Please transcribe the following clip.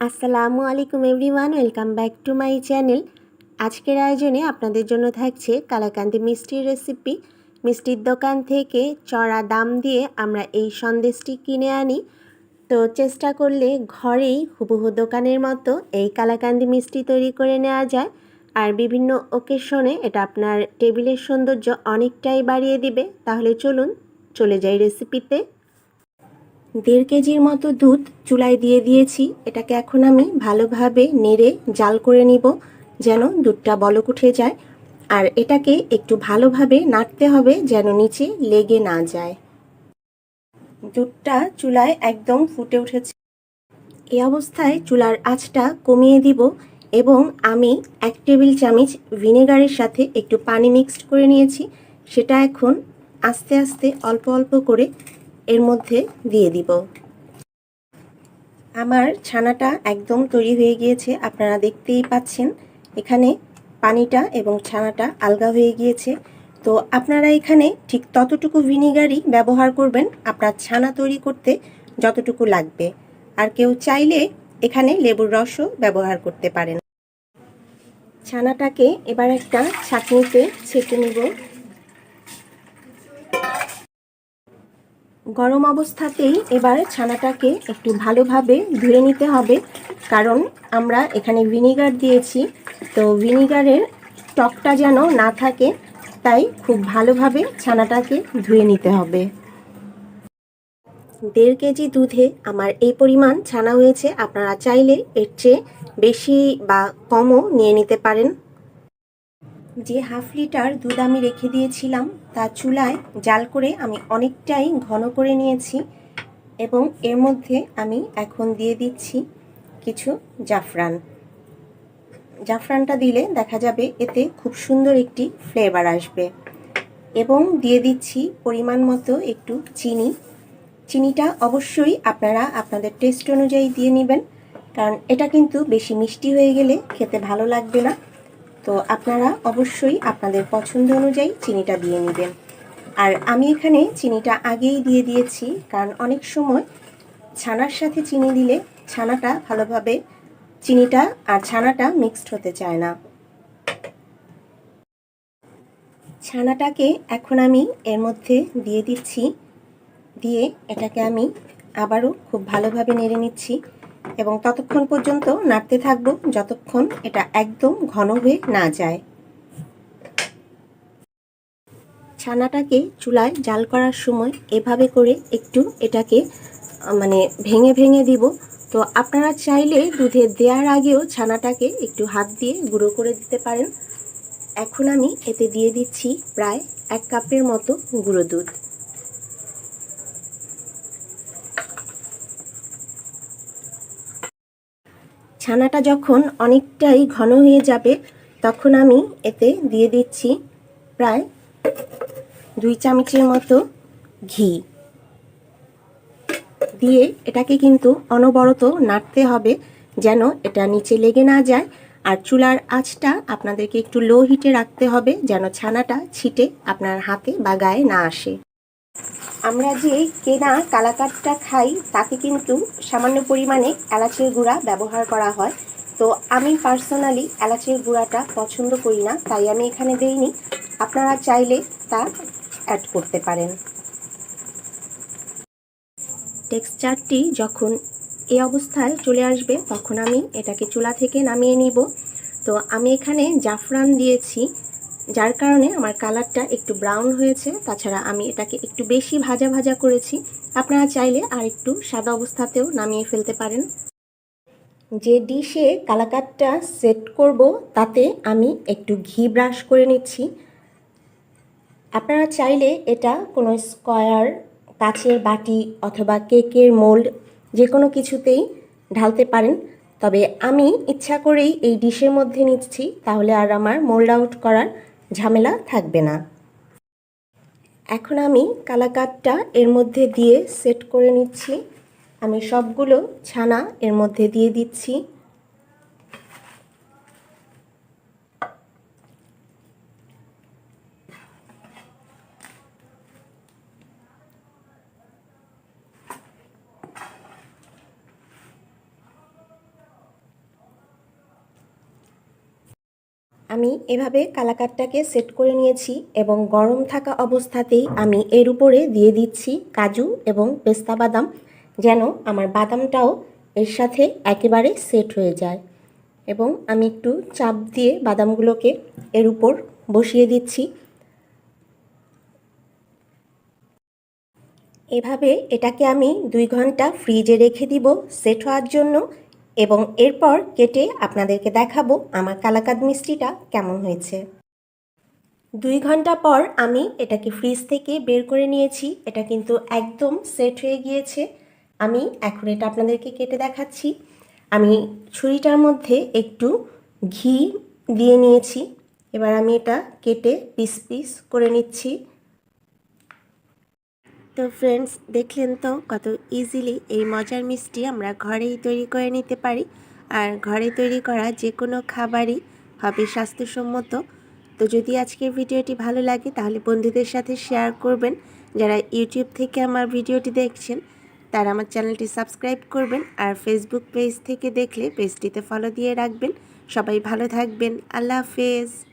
আসসালামু আলাইকুম everyone, welcome back to my channel. আজকের আয়োজনে আপনাদের জন্য থাকছে কালাকান্দি মিষ্টির রেসিপি। মিষ্টির দোকান থেকে চড়া দাম দিয়ে আমরা এই সন্দেশটি কিনে আনি। তো চেষ্টা করলে ঘরেই হুবহু দোকানের মতো এই কালাকান্দি মিষ্টি তৈরি করে নেওয়া যায়। আর বিভিন্ন ওকেশনে এটা আপনার টেবিলের সৌন্দর্য অনেকটাই বাড়িয়ে দিবে। তাহলে চলুন, চলে যাই রেসিপিতে দেড় কেজির মতো দুধ চুলায় দিয়ে দিয়েছি। এটাকে এখন আমি ভালোভাবে নেড়ে জাল করে নিব যেন দুধটা বলক উঠে যায়। আর এটাকে একটু ভালোভাবে নাড়তে হবে যেন নিচে লেগে না যায়। দুধটা চুলায় একদম ফুটে উঠেছে। এই অবস্থায় চুলার আঁচটা কমিয়ে দিব এবং আমি এক টেবিল চামচ ভিনেগারের সাথে একটু পানি মিক্সড করে নিয়েছি। সেটা এখন আস্তে আস্তে অল্প অল্প করে এর মধ্যে দিয়ে দিব। আমার ছানাটা একদম তৈরি হয়ে গিয়েছে, আপনারা দেখতেই পাচ্ছেন। এখানে পানিটা এবং ছানাটা আলগা হয়ে গিয়েছে। তো আপনারা এখানে ঠিক ততটুকু ভিনিগারই ব্যবহার করবেন আপনার ছানা তৈরি করতে যতটুকু লাগবে। আর কেউ চাইলে এখানে লেবুর রসও ব্যবহার করতে পারেন। ছানাটাকে এবার একটা ছাঁকনিতে ছেঁকে নেব। গরম অবস্থাতেই এবার ছানাটাকে একটু ভালোভাবে ধুয়ে নিতে হবে। কারণ আমরা এখানে ভিনিগার দিয়েছি, তো ভিনিগারের টকটা যেন না থাকে, তাই খুব ভালোভাবে ছানাটাকে ধুয়ে নিতে হবে। দেড় কেজি দুধে আমার এই পরিমাণ ছানা হয়েছে, আপনারা চাইলে এর চেয়ে বেশি বা কমও নিয়ে নিতে পারেন। যে হাফ লিটার দুধ আমি রেখে দিয়েছিলাম তা চুলায় জাল করে আমি অনেকটাই ঘন করে নিয়েছি এবং এর মধ্যে আমি এখন দিয়ে দিচ্ছি কিছু জাফরান। জাফরানটা দিলে দেখা যাবে এতে খুব সুন্দর একটি ফ্লেভার আসবে। এবং দিয়ে দিচ্ছি পরিমাণ মতো একটু চিনি। চিনিটা অবশ্যই আপনারা আপনাদের টেস্ট অনুযায়ী দিয়ে নেবেন, কারণ এটা কিন্তু বেশি মিষ্টি হয়ে গেলে খেতে ভালো লাগবে না। তো আপনারা অবশ্যই আপনাদের পছন্দ অনুযায়ী চিনিটা দিয়ে নেবেন। আর আমি এখানে চিনিটা আগেই দিয়ে দিয়েছি, কারণ অনেক সময় ছানার সাথে চিনি দিলে ছানাটা ভালোভাবে চিনিটা আর ছানাটা মিক্সড হতে চায় না। ছানাটাকে এখন আমি এর মধ্যে দিয়ে দিচ্ছি, দিয়ে এটাকে আমি আবারও খুব ভালোভাবে নেড়ে নিচ্ছি। এবং ততক্ষণ পর্যন্ত নাড়তে থাকব যতক্ষণ এটা একদম ঘন হয়ে না যায়। ছানাটাকে চুলায় জাল করার সময় এভাবে করে একটু এটাকে মানে ভেঙে ভেঙে দিব। তো আপনারা চাইলে দুধে দেওয়ার আগেও ছানাটাকে একটু হাত দিয়ে গুঁড়ো করে দিতে পারেন। এখন আমি এতে দিয়ে দিচ্ছি প্রায় এক কাপের মতো গুঁড়ো দুধ। ছানাটা যখন অনেকটাই ঘন হয়ে যাবে, তখন আমি এতে দিয়ে দিচ্ছি প্রায় দুই চামচের মতো ঘি। দিয়ে এটাকে কিন্তু অনবরত নাড়তে হবে যেন এটা নিচে লেগে না যায়। আর চুলার আঁচটা আপনাদেরকে একটু লো হিটে রাখতে হবে যেন ছানাটা ছিটে আপনার হাতে বা গায়ে না আসে। আমরা যে কেনা কালাকাটটা খাই তাতে কিন্তু সামান্য পরিমাণে এলাচের গুঁড়া ব্যবহার করা হয়। তো আমি পার্সোনালি এলাচের গুঁড়াটা পছন্দ করি না, তাই আমি এখানে দেইনি। আপনারা চাইলে তা অ্যাড করতে পারেন। টেক্সচারটি যখন এই অবস্থায় চলে আসবে, তখন আমি এটাকে চুলা থেকে নামিয়ে নিব। তো আমি এখানে জাফরান দিয়েছি। যার কারণে আমার কালারটা একটু ব্রাউন হয়েছে, তাছাড়া আমি এটাকে একটু বেশি ভাজা ভাজা করেছি। আপনারা চাইলে আর একটু সাদা অবস্থাতেও নামিয়ে ফেলতে পারেন। যে ডিশে কালাকারটা সেট করব, তাতে আমি একটু ঘি ব্রাশ করে নিচ্ছি। আপনারা চাইলে এটা কোনো স্কয়ার, কাচের বাটি অথবা কেকের মোল্ড যে কোনো কিছুতেই ঢালতে পারেন। তবে আমি ইচ্ছা করেই এই ডিশের মধ্যে নিচ্ছি, তাহলে আর আমার মোল্ড আউট করার ঝামেলা থাকবে না। এখন আমি কালাকাতটা এর মধ্যে দিয়ে সেট করে নিচ্ছি। আমি সবগুলো ছানা এর মধ্যে দিয়ে দিচ্ছি। আমি এভাবে কালাকারটাকে সেট করে নিয়েছি এবং গরম থাকা অবস্থাতেই আমি এর উপরে দিয়ে দিচ্ছি কাজু এবং পেস্তা বাদাম যেন আমার বাদামটাও এর সাথে একেবারে সেট হয়ে যায়। এবং আমি একটু চাপ দিয়ে বাদামগুলোকে এর উপর বসিয়ে দিচ্ছি। এভাবে এটাকে আমি দুই ঘণ্টা ফ্রিজে রেখে দিব সেট হওয়ার জন্য এবং এরপর কেটে আপনাদেরকে দেখাবো আমার কালাকাদ মিষ্টিটা কেমন হয়েছে। দুই ঘণ্টা পর আমি এটাকে ফ্রিজ থেকে বের করে নিয়েছি। এটা কিন্তু একদম সেট হয়ে গিয়েছে। আমি এখন এটা আপনাদেরকে কেটে দেখাচ্ছি। আমি ছুরিটার মধ্যে একটু ঘি দিয়ে নিয়েছি। এবার আমি এটা কেটে পিস পিস করে নিচ্ছি। তো ফ্রেন্ডস দেখলেন তো কত ইজিলি এই মজার মিষ্টি আমরা ঘরেই তৈরি করে নিতে পারি। আর ঘরে তৈরি করা যে কোনো খাবারই হবে স্বাস্থ্যসম্মত। তো যদি আজকের ভিডিওটি ভালো লাগে, তাহলে বন্ধুদের সাথে শেয়ার করবেন। যারা ইউটিউব থেকে আমার ভিডিওটি দেখছেন, তারা আমার চ্যানেলটি সাবস্ক্রাইব করবেন। আর ফেসবুক পেজ থেকে দেখলে পেজটিতে ফলো দিয়ে রাখবেন। সবাই ভালো থাকবেন। আল্লাহ হাফেজ।